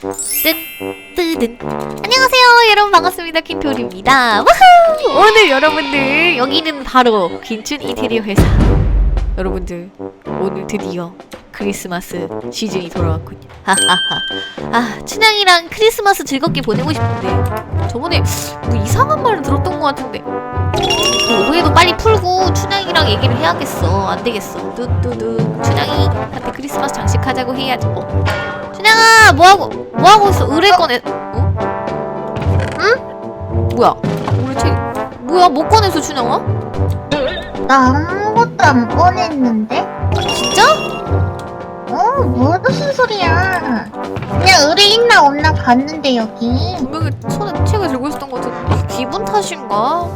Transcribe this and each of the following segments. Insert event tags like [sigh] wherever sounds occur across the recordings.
뜬 뜨든 안녕하세요. 여러분 반갑습니다. 킨토리입니다. 우후! 오늘 여러분들 여기는 바로 긴춘 인테리어 회사. 여러분들 오늘 드디어 크리스마스 시즌이 돌아왔군요. 하하하. 아 춘향이랑 크리스마스 즐겁게 보내고 싶은데. 저번에 뭐 이상한 말을 들었던 것 같은데. 그 오해도 빨리 풀고 춘향이랑 얘기를 해야겠어. 안 되겠어. 뚜뚜뚜 춘향이한테 크리스마스 장식하자고 해야지 어 춘향아 뭐하고 뭐하고 있어 의뢰 꺼내 어? 응? 뭐야 우리 책 뭐야 못 꺼내서 춘향아? 나 아무것도 안 꺼냈는데? 진짜? 어, 무슨 소리야. 그냥 의뢰 있나 없나 봤는데, 여기. 분명히 손에 책을 들고 있었던 것 같은데 기분 탓인가?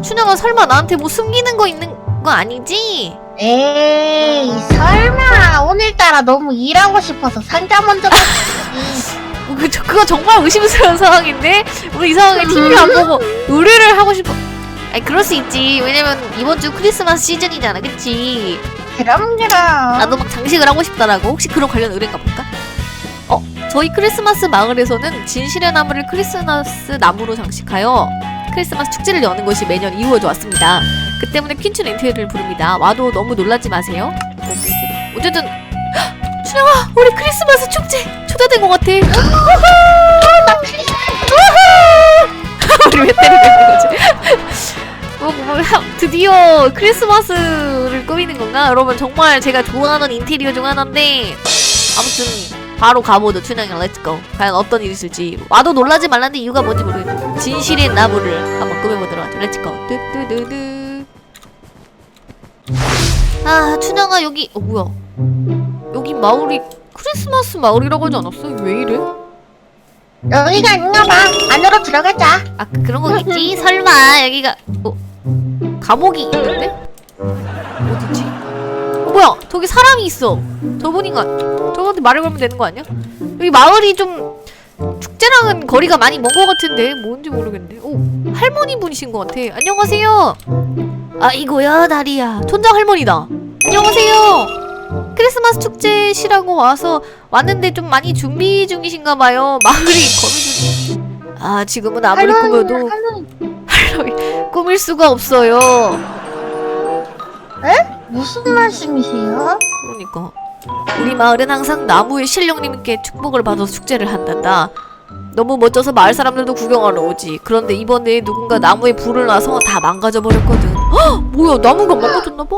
춘향아 설마 나한테 뭐 숨기는 거 있는 거 아니지? 에이, 설마. 오늘따라 너무 일하고 싶어서 상자 먼저 봤지. 어, 그, 저, 그거 정말 의심스러운 상황인데 우리 이 상황에 TV를 안 보고 의뢰를 하고 싶어 아니 그럴 수 있지 왜냐면 이번 주 크리스마스 시즌이잖아 그치? 그럼, 그럼. 나도 막 장식을 하고 싶다라고 혹시 그런 관련 의뢰인가 볼까? 어 저희 크리스마스 마을에서는 진실의 나무를 크리스마스 나무로 장식하여 크리스마스 축제를 여는 것이 매년 이루어져 왔습니다 그 때문에 퀸춘 엔트리를 부릅니다 와도 너무 놀라지 마세요 어쨌든 [gasps] 헉! 춘영아 우리 크리스마스 축제 초대된 것 같아. [laughs] 우리 왜 때리는 거지? 뭐, 뭐, 하- 드디어 크리스마스를 꾸미는 건가? 여러분 정말 제가 좋아하는 인테리어 중 하나인데 아무튼 바로 가보죠 춘향이랑 렛츠고 과연 어떤 일이 있을지 와도 놀라지 말라는 이유가 뭔지 모르겠는데 진실의 나무를 한번 꾸며보도록 하죠 렛츠고 뚜뚜두두 아 춘향아 여기 어 뭐야 여기 마을이 크리스마스 마을이라고 하지 않았어? 왜 이래? 여기가 있나 봐. 안으로 들어가자. 아 그- 그런 거겠지? 설마 여기가 어 감옥이 있는데? 어디지? 어, 뭐야 저기 사람이 있어 저분인가 저분한테 말을 걸면 되는 거 아니야? 여기 마을이 좀 축제랑은 거리가 많이 먼 거 같은데 뭔지 모르겠네 오 할머니 분이신 것 같아 안녕하세요 아이고야 다리야 촌장 할머니다 안녕하세요 크리스마스 축제 시라고 와서 왔는데 좀 많이 준비 중이신가 봐요 마을이 [laughs] 거미 아 지금은 아무리 꾸며도 [laughs] 꾸밀 수가 없어요. 무슨 말씀이세요? 그러니까 우리 마을은 항상 나무의 신령님께 축복을 받아서 축제를 한단다. 너무 멋져서 마을 사람들도 구경하러 오지. 그런데 이번에 누군가 나무에 불을 놔서 다 망가져 버렸거든. 헉! 뭐야 나무가 망가졌나 봐.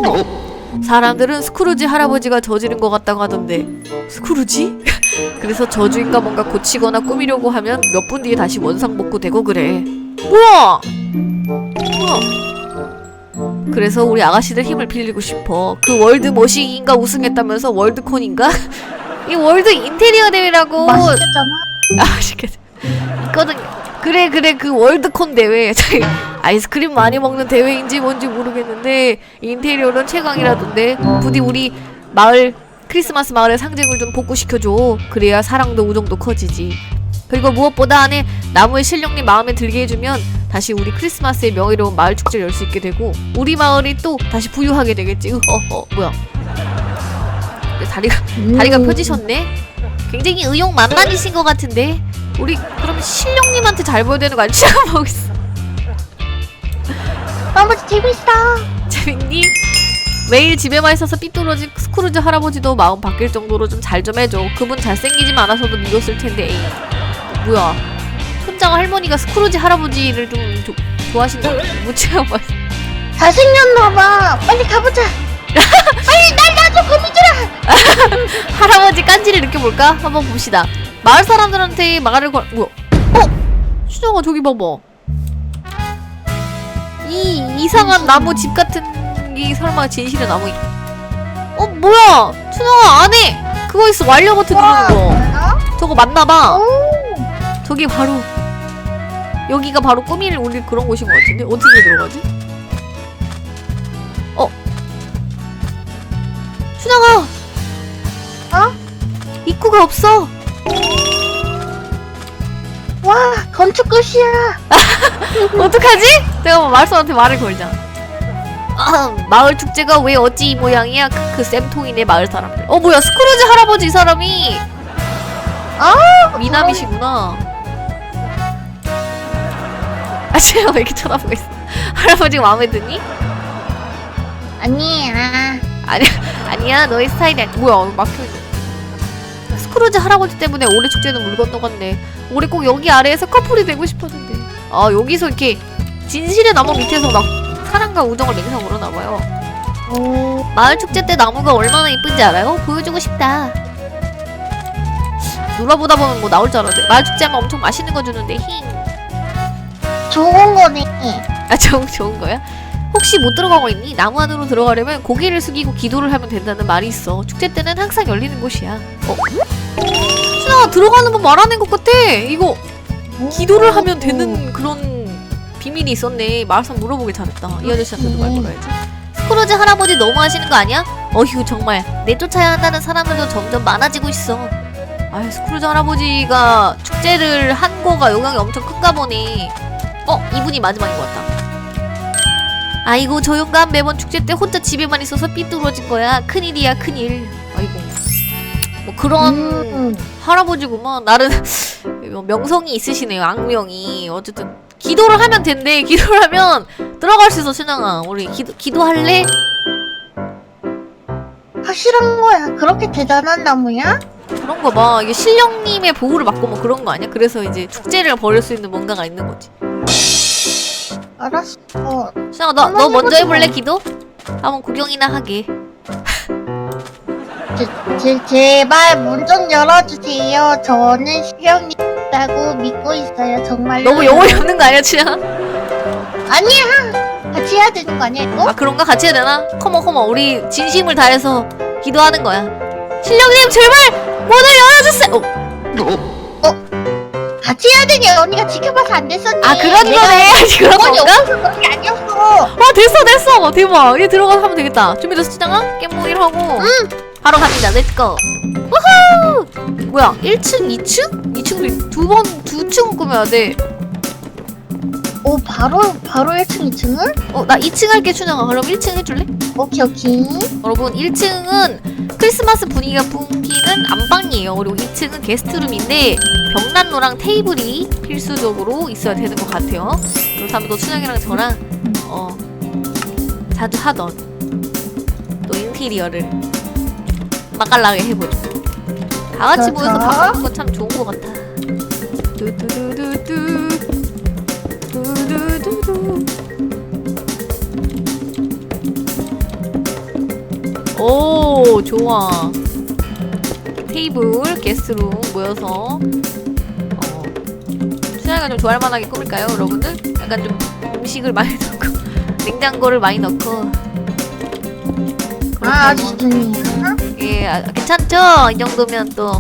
사람들은 스크루지 할아버지가 저지른 것 같다고 하던데 스크루지? [laughs] 그래서 저주인가 뭔가 고치거나 꾸미려고 하면 몇 분 뒤에 다시 원상복구 되고 그래. 뭐야? 뭐야? 그래서 우리 아가씨들 힘을 빌리고 싶어. 그 월드 머시기인가 우승했다면서 월드콘인가? [laughs] 이 월드 인테리어 대회라고. 맛있겠잖아. 아, 맛있겠다. 있거든. 그래 그래 그 월드콘 대회. [laughs] 아이스크림 많이 먹는 대회인지 뭔지 모르겠는데 인테리어는 최강이라던데. 부디 우리 마을 크리스마스 마을의 상징을 좀 복구시켜줘. 그래야 사랑도 우정도 커지지. 그리고 무엇보다 안에 나무의 실력님 마음에 들게 해주면 다시 우리 크리스마스의 명예로운 마을 축제를 열 수 있게 되고 우리 마을이 또 다시 부유하게 되겠지. 어어 어, 뭐야? 내 다리가 다리가 음. 펴지셨네. 굉장히 의욕 만만이신 것 같은데 우리 그럼 실령님한테 잘 보여야 되는 거? 보고 [laughs] 너무 재밌어. 재밌니? 매일 집에만 있어서 삐뚤어진 스크루지 할아버지도 마음 바뀔 정도로 좀 잘 좀 해줘. 그분 잘생기지만 않아서도 믿었을 텐데. 에이. 뭐야? 손장 할머니가 스크루지 할아버지를 좀 조, 좋아하신다. 무치가 뭐? 잘생겼나봐. 빨리 가보자. [laughs] 빨리 날 놔줘, 거미줄아. [laughs] 할아버지 깐지를 느껴볼까? 한번 봅시다. 마을 사람들한테 말을 걸, 뭐야? 어? 수정아 저기 봐봐. 이 이상한 나무 집 같은 게 설마 진실의 나무? 어 뭐야? 수정아 안에 그거 있어 완료 버튼 누르는 거. 어? 저거 맞나봐. 오. 저기 바로 여기가 바로 꾸미를 올릴 그런 곳인 것 같은데 어떻게 들어가지? 어? 수정아. 어? 입구가 없어. 와, 건축 끝이야. [laughs] 어떡하지? 내가 뭐 말소한테 말을 걸자. 아, 마을 축제가 왜 어찌 이 모양이야? 그, 그 쌤통이네 마을 사람들. 어 뭐야 스크루지 할아버지 이 사람이 아, 미남이시구나. 아, 제가 왜 이렇게 쳐다보고 있어? [laughs] 할아버지가 마음에 드니? 아니야. 아니야, 아니야, 너의 스타일이 아니. 뭐야, 막혀있네. 스크루지 할아버지 때문에 올해 축제는 물 건너갔네. 올해 꼭 여기 아래에서 커플이 되고 싶었는데. 아, 여기서 이렇게 진실의 나무 밑에서 막 사랑과 우정을 맹세하고 그러나 봐요. 오, 마을 축제 때 나무가 얼마나 이쁜지 알아요? 보여주고 싶다. 놀아보다 보면 뭐 나올 줄 알았는데 마을 축제 하면 엄청 맛있는 거 주는데 힝. 좋은 거네. 아 좋은 좋은 거야? 혹시 못 들어가고 있니? 나무 안으로 들어가려면 고개를 숙이고 기도를 하면 된다는 말이 있어. 축제 때는 항상 열리는 곳이야. 어? 들어가는 법 말하는 것 같아. 이거 기도를 하면 되는 그런 비밀이 있었네. 마을상 물어보길 잘했다. 이 아저씨한테도 말 걸어야지. 스크루지 할아버지 너무 하시는 거 아니야? 어휴 정말 내쫓아야 한다는 사람들도 점점 많아지고 있어. 아 스크루지 할아버지가 축제를 한 거가 영향이 엄청 큰가 보네. 어 이분이 마지막인 것 같다. 아이고 저 영감 매번 축제 때 혼자 집에만 있어서 삐뚤어진 거야. 큰일이야 큰일. 뭐 그런 음, 할아버지구만. 나름 명성이 있으시네요. 악명이. 어쨌든 기도를 하면 된대. 기도를 하면 들어갈 수 있어, 신영아. 우리 기도 기도할래? 확실한 거야. 그렇게 대단한 나무야? 그런 거 봐. 이게 신령님의 보호를 받고 뭐 그런 거 아니야? 그래서 이제 축제를 벌일 수 있는 뭔가가 있는 거지. 알았어. 신영아, 너, 너 먼저. 해볼래, 기도? 한번 구경이나 하게. 제, 제, 제발 문 좀 열어주세요. 저는 있다고 믿고 있어요. 정말로. 너무 영혼이 없는 거 아니야, 신영아? 아니야. 같이 해야 되는 거 아니야, 이거? 아, 그런가? 같이 해야 되나? 커머, 커머. 우리 진심을 다해서 기도하는 거야. 신령님, 제발! 문을 열어주세요! 어, 같이 해야 되니 언니가 지켜봐서 안 됐었니? 아, 그런 내가 거네. 그런 건가? 없어서 그런 게 아니었어. 아 됐어 됐어 대박 이제 들어가서 하면 되겠다 준비됐어 치장아? 깻모기를 하고 응 바로 갑니다 렛츠고 우후 뭐야 1층 2층? 2층도 두번 두 층 꾸며야 돼어나 오, 바로, 바로 1층, 2층을? 2층 할게 춘향아 그럼 1층 해줄래? 오케이, 오케이. 여러분 1층은 크리스마스 분위기가 풍기는 안방이에요 그리고 2층은 게스트룸인데 벽난로랑 테이블이 필수적으로 있어야 되는 것 같아요 그렇다면 또 춘향이랑 저랑 어 자주 하던 또 인테리어를 맛깔나게 해보죠 다 같이 자, 모여서 자. 밥 먹는 건 참 좋은 것 같아 두두두두두 두두두두 오 좋아 테이블 게스트룸 모여서 어 수양이가 좀 좋아할 만하게 꾸밀까요 여러분들? 약간 좀 음식을 많이 [laughs] 넣고 냉장고를 많이 넣고 아, 아주 좋네요. 예 아, 괜찮죠? 이 정도면 또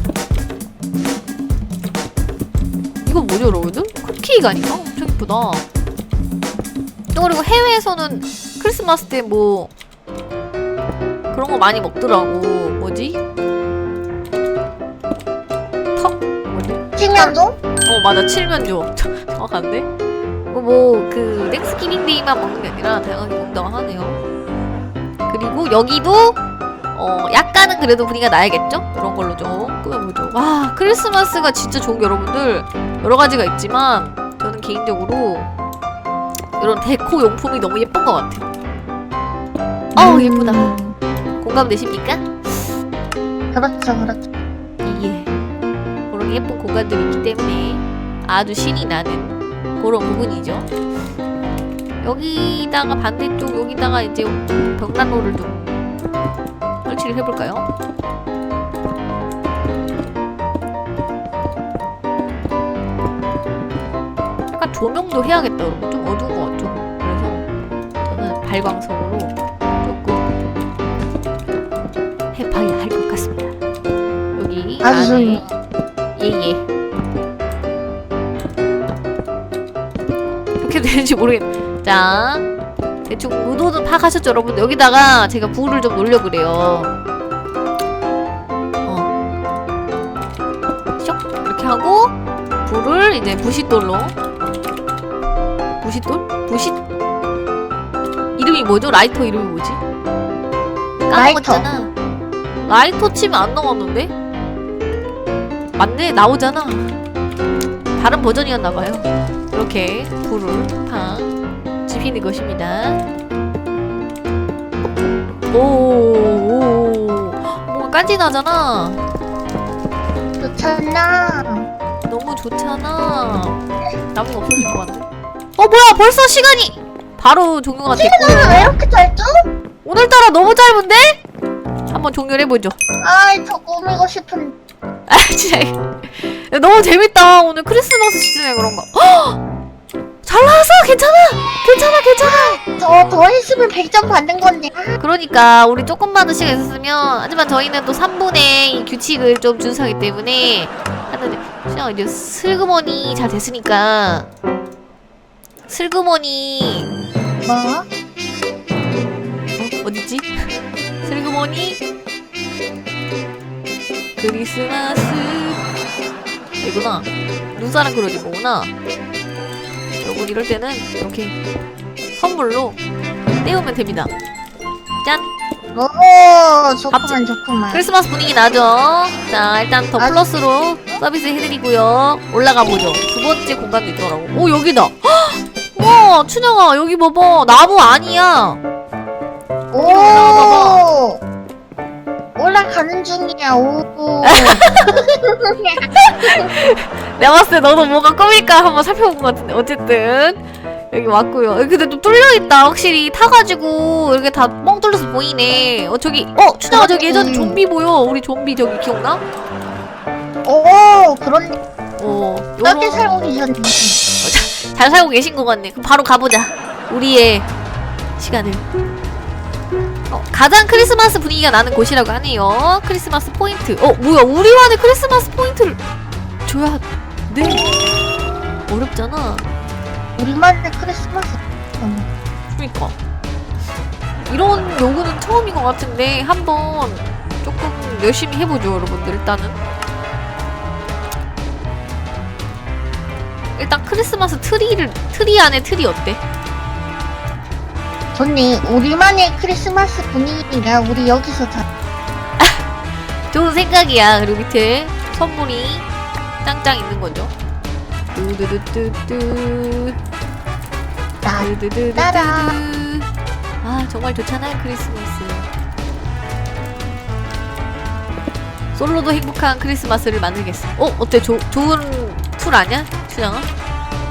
이건 뭐죠 여러분들? 쿠키가 아닌가? 엄청 이쁘다 또 그리고 해외에서는 크리스마스 때 뭐 그런 거 많이 먹더라고 뭐지? 턱? 뭐지? 칠면조? 어 맞아 칠면조 [laughs] 정확한데? 뭐 그 땡스기빙 데이만 먹는 게 아니라 다양하게 먹는다고 하네요 그리고 여기도 어 약간은 그래도 분위기가 나야겠죠? 이런 걸로 좀 꾸며보죠 와 크리스마스가 진짜 좋은 게 여러분들 여러 가지가 있지만 저는 개인적으로 이런 데코 용품이 너무 예쁜 것 같아요 어우 예쁘다 공감되십니까? 그렇죠, 그렇죠. 예. 그런 예쁜 공간들이 있기 때문에 아주 신이 나는 그런 부분이죠. 여기다가 반대쪽 여기다가 이제 벽난로를 좀 설치를 해볼까요? 약간 조명도 해야겠다 좀 어두운 것 같죠? 그래서 저는 발광석으로 조금 해봐야 할것 같습니다. 여기 아주 안에. 예예. 어떻게 되는지 모르겠. 자, 대충 의도는 파악하셨죠, 여러분? 여기다가 제가 불을 좀 놀려 그래요. 어, 쇽 이렇게 하고 불을 이제 부싯돌로. 부싯돌? 부싯? 이름이 뭐죠? 라이터 이름이 뭐지? 까먹었잖아. 라이터 치면 안 나왔는데? 맞네 나오잖아 다른 버전이었나봐요 이렇게 불을 팡 지피는 것입니다 오오 뭔가 깐진하잖아 좋잖아. 너무 좋잖아 나무가 없어질 것 같네 어 뭐야 벌써 시간이 바로 종료가 됐고요 왜 이렇게 짧죠? 오늘따라 너무 짧은데? 한번 종료를 해보죠 아이, 저 꾸미고 싶은. 아 진짜 야, 너무 재밌다 오늘 크리스마스 시즌에 그런가 헉! 잘 나왔어 괜찮아 괜찮아 괜찮아 저더 했으면 100점 받는 건데. 그러니까 우리 조금만 더 시간 있었으면 하지만 저희는 또 3분의 이 규칙을 좀 준수하기 때문에 하는데 그냥 이제 슬그머니 잘 됐으니까 슬그머니 뭐? 어? 어딨지? 슬그머니 크리스마스 이구나 눈사람 그려진 거구나 여러분 이럴 때는 이렇게 선물로 떼우면 됩니다. 짠! 오, 좋구만, 좋구만. 크리스마스 분위기 나죠? 자 일단 더 아주- 플러스로 서비스 해드리고요. 올라가 보죠. 두 번째 공간도 있더라고. 오 여기다! 헉! 와 춘영아 여기 봐봐. 나무 아니야. 오! 올라가는 중이야, 오. [laughs] [laughs] 내가 봤을 때 너도 뭔가 꾸밀까 한번 살펴본 것 같은데 어쨌든. 여기 왔고요. 여기 근데 좀 뚫려있다. 확실히 타가지고 이렇게 다 뻥 뚫려서 보이네. 어 저기 어 춘영아 저기 예전에 음. 좀비 보여. 우리 좀비 저기 기억나? 오, 그런, 어 넓게 요런 살고 계셨네. 잘 살고 계신 것 같네. 그럼 바로 가보자. 우리의 시간을. 어, 가장 크리스마스 분위기가 나는 곳이라고 하네요. 크리스마스 포인트. 어 뭐야. 우리만의 크리스마스 포인트를 줘야 돼 어렵잖아 우리만의 크리스마스. 그러니까 이런 요구는 처음인 것 같은데 한번 조금 열심히 해보죠 여러분들 일단은 일단 크리스마스 트리를 트리 안에 트리 어때? 좋네. 우리만의 크리스마스 분위기가 우리 여기서 다. [laughs] 좋은 생각이야 그리고 밑에 선물이 짱짱 있는 거죠 뚜두두뚜뚜 따라. 아 정말 좋잖아요 크리스마스 솔로도 행복한 크리스마스를 만들겠어 어? 어때? 조, 좋은 툴 아니야? 춘향아?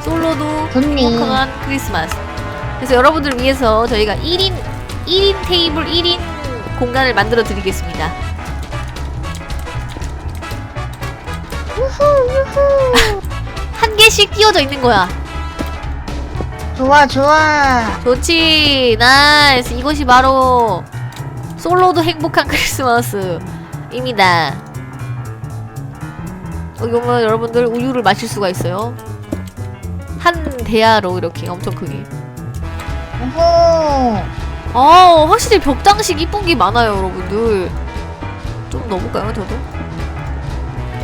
솔로도 좋네. 행복한 크리스마스 그래서 여러분들 위해서 저희가 1인 1인 테이블 1인 공간을 만들어 드리겠습니다 한 개씩 끼워져 있는 거야. 좋아, 좋아. 좋지. 나이스. 이것이 바로 솔로도 행복한 [laughs] 크리스마스입니다. 여기 보면 여러분들 우유를 마실 수가 있어요. 한 대야로 이렇게 엄청 크게. 우후. 아 확실히 벽장식 이쁜 게 많아요 여러분들. 좀 넣어볼까요 저도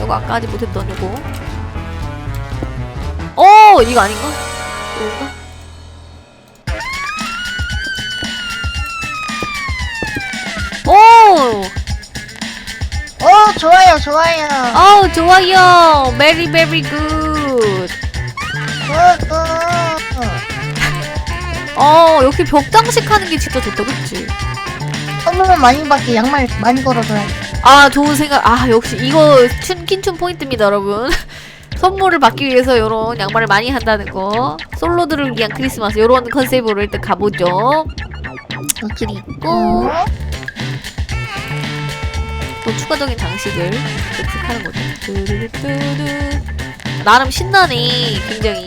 이거 아까 하지 못했던 이거 어 이거 아닌가? 이건가? 오! 오, 좋아요, 좋아요. 아우 좋아요 메리 베리 굿 굿, 굿. 어 이렇게 벽장식 하는 게 진짜 좋다 그치? 선물 많이 받게 양말 많이 걸어줘야 돼. 아 좋은 생각. 아 역시 이거 춘 킨춘 포인트입니다 여러분. [laughs] 선물을 받기 위해서 이런 양말을 많이 한다는 거. 솔로들을 위한 크리스마스. 이런 컨셉으로 일단 가보죠. 그리고. 어? 또 추가적인 장식을 획득하는 거죠. 나름 신나네 굉장히.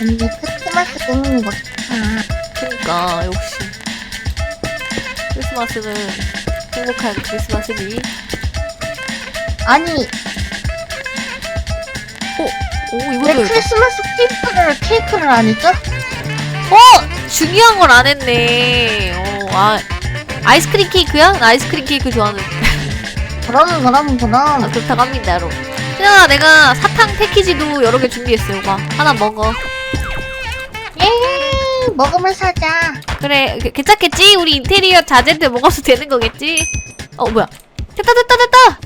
언니 크리스마스 꾸미는 거 좋다. 그니까 역시. 크리스마스는 행복한 크리스마스니 아니, 오왜 이거 도 크리스마스 케이크를, 케이크를 안 했죠? 어! 중요한 걸 안 했네. 어, 아, 아이스크림 케이크야? 나 아이스크림 케이크 좋아하는. [laughs] 그럼, 그럼, 아, 그럼. 그렇다고 합니다, 여러분. 그냥 내가 사탕 패키지도 여러 개 준비했어요, 봐. 하나 먹어. 예, 먹으면 사자. 그래, 그- 괜찮겠지? 우리 인테리어 자재인데 먹어도 되는 거겠지? 어, 뭐야. 됐다, 됐다, 됐다!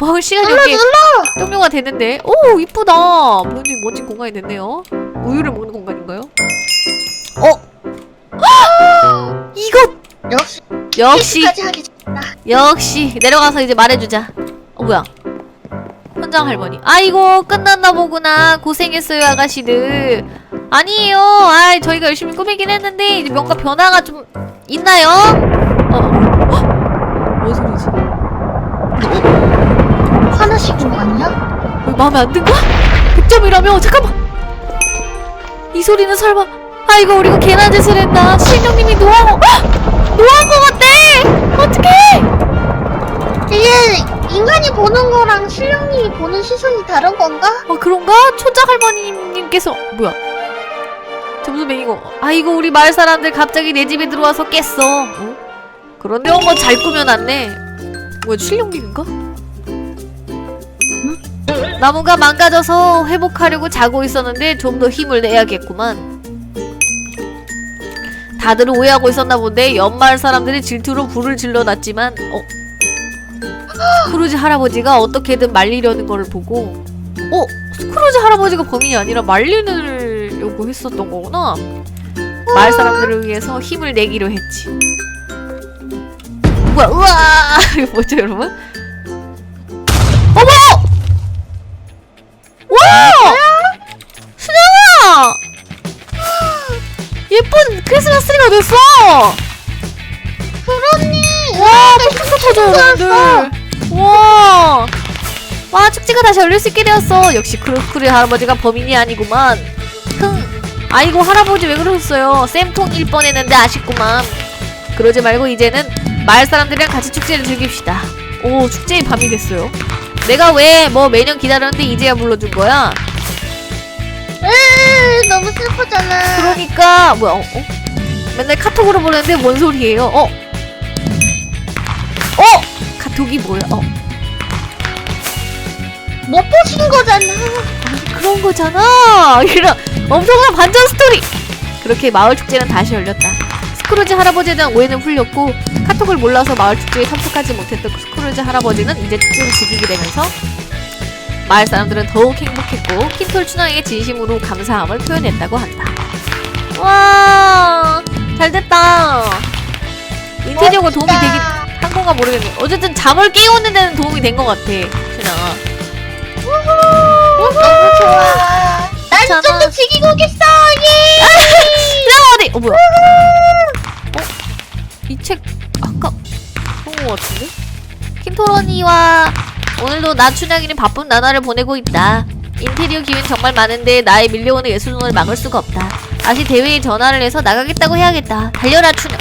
먹을 시간이 눌러 여기 눌러. 종료가 됐는데 오 이쁘다 굉장히 멋진 공간이 됐네요 우유를 먹는 공간인가요? 어? [gasps] 이거 역시 역시 하기. 역시 내려가서 이제 말해주자 어 뭐야 현장 할머니 아이고 끝났나 보구나 고생했어요 아가씨들 아니에요 아 저희가 열심히 꾸미긴 했는데 이제 뭔가 변화가 좀 있나요? 어, 어. 헉! 뭔 소리지? 거 아니야? 왜 마음에 안 든가? 100점이라며 잠깐만 이 소리는 설마 아이고 우리가 괜한 짓을 했나 신령님이 노한 거 노한 거 같대 어떡해 이게 인간이 보는 거랑 신령님이 보는 시선이 다른 건가? 아 그런가? 초작 할머니님께서 뭐야? 점수 매기고 아이고 우리 마을 사람들 갑자기 내 집에 들어와서 깼어 어? 그런데 어머 잘 꾸며놨네 뭐야 실력님인가? 나무가 망가져서 회복하려고 자고 있었는데 좀 더 힘을 내야겠구만 다들 오해하고 있었나 본데 연마을 사람들이 질투로 불을 질러놨지만 어? 스크루지 할아버지가 어떻게든 말리려는 걸 보고 어? 스크루지 할아버지가 범인이 아니라 말리 려고 했었던 거구나. 마을 사람들을 위해서 힘을 내기로 했지. 뭐야, 우와! [laughs] 이거 뭐죠, 여러분? 어머! 와! 순영아! 예쁜 크리스마스 트리가 됐어! 그러니. 와, 폭죽 터져, 여러분들. 와! 와, 축제가 다시 열릴 수 있게 되었어. 역시 크루크리 할아버지가 범인이 아니구만. 흥. 아이고, 할아버지 왜 그러셨어요? 쌤통일 뻔했는데 아쉽구만. 그러지 말고 이제는 마을 사람들이랑 같이 축제를 즐깁시다. 오, 축제의 밤이 됐어요. 내가 왜 뭐 매년 기다렸는데 이제야 불러준 거야? 으 너무 슬프잖아. 그러니까 뭐야? 어? 어? 맨날 카톡으로 보내는데 뭔 소리예요? 어? 어? 카톡이 뭐야? 어? 못 보신 거잖아. 그런 거잖아. [laughs] 이런 엄청난 반전 스토리. 그렇게 마을 축제는 다시 열렸다. 스크루지 할아버지에 대한 오해는 풀렸고 카톡을 몰라서 마을 축제에 참석하지 못했던 스크루지 할아버지는 이제 축제를 즐기게 되면서 마을 사람들은 더욱 행복했고 킨톨 춘향에게 진심으로 감사함을 표현했다고 한다. 와, 잘 됐다. 인테리어가 도움이 되긴. 한 건가 모르겠네. 어쨌든 잠을 깨우는 데는 도움이 된 것 같아, 춘향아. 좋아. 난. 좀더 즐기고 오겠어. 예. 춘향아 어디? 어 뭐야? 어? 이책 아까 본것 같은데? 킨토로니와 오늘도 나 춘향이는 바쁜 나날을 보내고 있다. 인테리어 기회는 정말 많은데 나의 밀려오는 예술론을 막을 수가 없다. 다시 대회에 전화를 해서 나가겠다고 해야겠다. 달려라 춘향.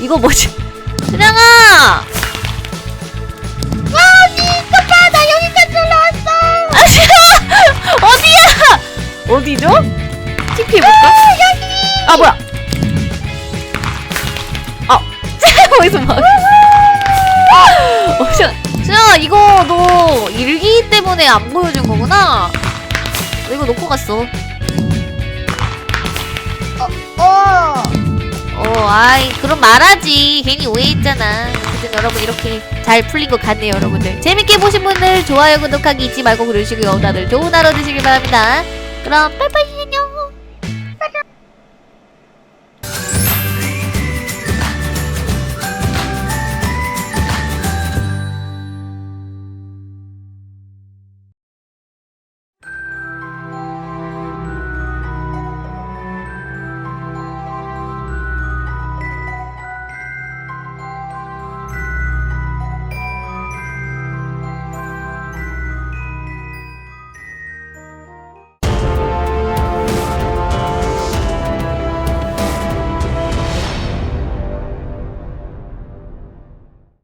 이거 뭐지? 춘향아! 어디죠? TP 해볼까? 아 뭐야? 아 [laughs] 어디서 막? 어, 춘- 춘향아 이거 너 일기 때문에 안 보여준 거구나. 너 이거 놓고 갔어. 어. 어, 아이 그럼 말하지. 괜히 오해했잖아. 어쨌든 여러분 이렇게 잘 풀린 것 같네요, 여러분들. 재밌게 보신 분들 좋아요, 구독하기 잊지 말고 그러시고요. 다들 좋은 하루 되시길 바랍니다. 그럼 빠이빠이.